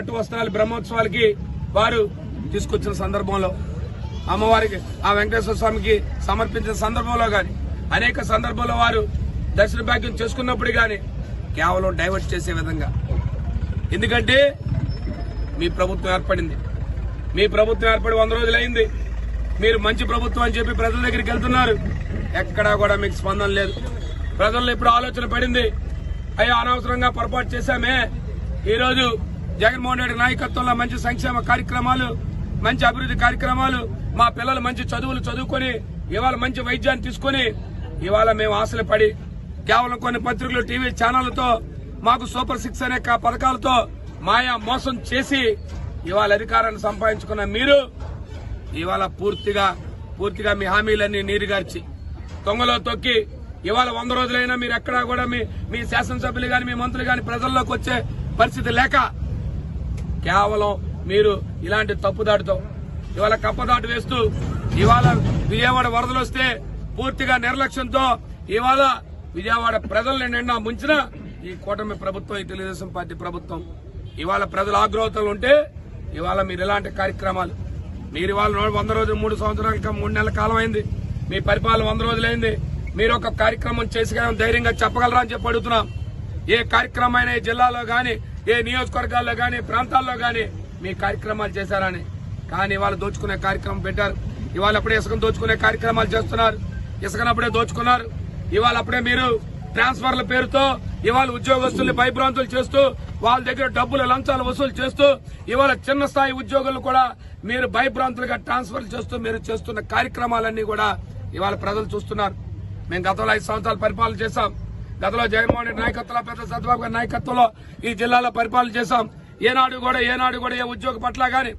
పట్టు వస్త్రాలు బ్రహ్మోత్సవాలకి వారు తీసుకొచ్చిన సందర్భంలో అమ్మవారికి ఆ వెంకటేశ్వర స్వామికి సమర్పించిన సందర్భంలో గాని అనేక సందర్భాల్లో వారు దర్శన భాగ్యం చేసుకున్నప్పుడు గాని కేవలం డైవర్ట్ చేసే విధంగా. ఎందుకంటే మీ ప్రభుత్వం ఏర్పడింది. మీ ప్రభుత్వం ఏర్పడి వంద రోజులైంది. మీరు మంచి ప్రభుత్వం అని చెప్పి ప్రజల దగ్గరికి వెళ్తున్నారు. ఎక్కడా కూడా మీకు స్పందన లేదు. ప్రజల్లో ఇప్పుడు ఆలోచన పడింది. అయ్యో అనవసరంగా పొరపాటు చేశామే. ఈరోజు జగన్మోహన్ రెడ్డి నాయకత్వంలో మంచి సంక్షేమ కార్యక్రమాలు మంచి అభివృద్ధి కార్యక్రమాలు మా పిల్లలు మంచి చదువులు చదువుకొని ఇవాళ మంచి వైద్యాన్ని తీసుకొని ఇవాళ మేము ఆశలు పడి కేవలం కొన్ని పత్రికలు టీవీ ఛానళ్ళతో మాకు సూపర్ సిక్స్ అనే పథకాలతో మాయా మోసం చేసి ఇవాళ అధికారాన్ని సంపాదించుకున్న మీరు ఇవాళ పూర్తిగా పూర్తిగా మీ హామీలన్నీ నీరుగార్చి తొంగలో తొక్కి ఇవాళ వంద రోజులైనా మీరు ఎక్కడా కూడా మీ మీ శాసనసభ్యులు కానీ మీ మంత్రులు కానీ ప్రజల్లోకి వచ్చే పరిస్థితి లేక కేవలం మీరు ఇలాంటి తప్పుదాటుతో ఇవాళ కప్పదాటు వేస్తూ ఇవాళ విజయవాడ వరదలు వస్తే పూర్తిగా నిర్లక్ష్యంతో ఇవాళ విజయవాడ ప్రజల్ని నిండా ముంచిన ఈ కూటమి ప్రభుత్వం ఈ తెలుగుదేశం పార్టీ ప్రభుత్వం. ఇవాళ ప్రజల ఆగ్రహతలు ఉంటే ఇవాళ మీరు ఇలాంటి కార్యక్రమాలు. మీరు ఇవాళ వంద రోజులు మూడు సంవత్సరాల మూడు నెలల కాలం అయింది. మీ పరిపాలన వంద రోజులైంది మీరు ఒక కార్యక్రమం చేసి కానీ ధైర్యంగా చెప్పగలరా అని చెప్పి అడుగుతున్నాం. ఏ కార్యక్రమం అయినా ఈ జిల్లాలో కానీ ఏ నియోజకవర్గాల్లో కానీ ప్రాంతాల్లో కానీ మీ కార్యక్రమాలు చేశారని. కానీ ఇవాళ దోచుకునే కార్యక్రమం పెట్టారు. ఇవాళ అప్పుడే ఇసుకను దోచుకునే కార్యక్రమాలు చేస్తున్నారు. ఇసుకనప్పుడే దోచుకున్నారు. ఇవాళ అప్పుడే మీరు ట్రాన్స్ఫర్ల పేరుతో ఇవాళ ఉద్యోగస్తుల్ని భయభ్రాంతులు చేస్తూ వాళ్ళ దగ్గర డబ్బులు లంచాలు వసూలు చేస్తూ ఇవాళ చిన్న స్థాయి ఉద్యోగులు కూడా మీరు భయభ్రాంతులుగా ట్రాన్స్ఫర్ చేస్తూ మీరు చేస్తున్న కార్యక్రమాలన్నీ కూడా ఇవాళ ప్రజలు చూస్తున్నారు. మేము గతంలో ఐదు సంవత్సరాలు పరిపాలన చేశాం. గతంలో జగన్మోహన్ రెడ్డి నాయకత్వంలో పెద్ద చంద్రబాబు గారి నాయకత్వంలో ఈ జిల్లాలో పరిపాలన చేశాం. ఏనాడు కూడా ఏనాడు కూడా ఏ ఉద్యోగ పట్ల కానీ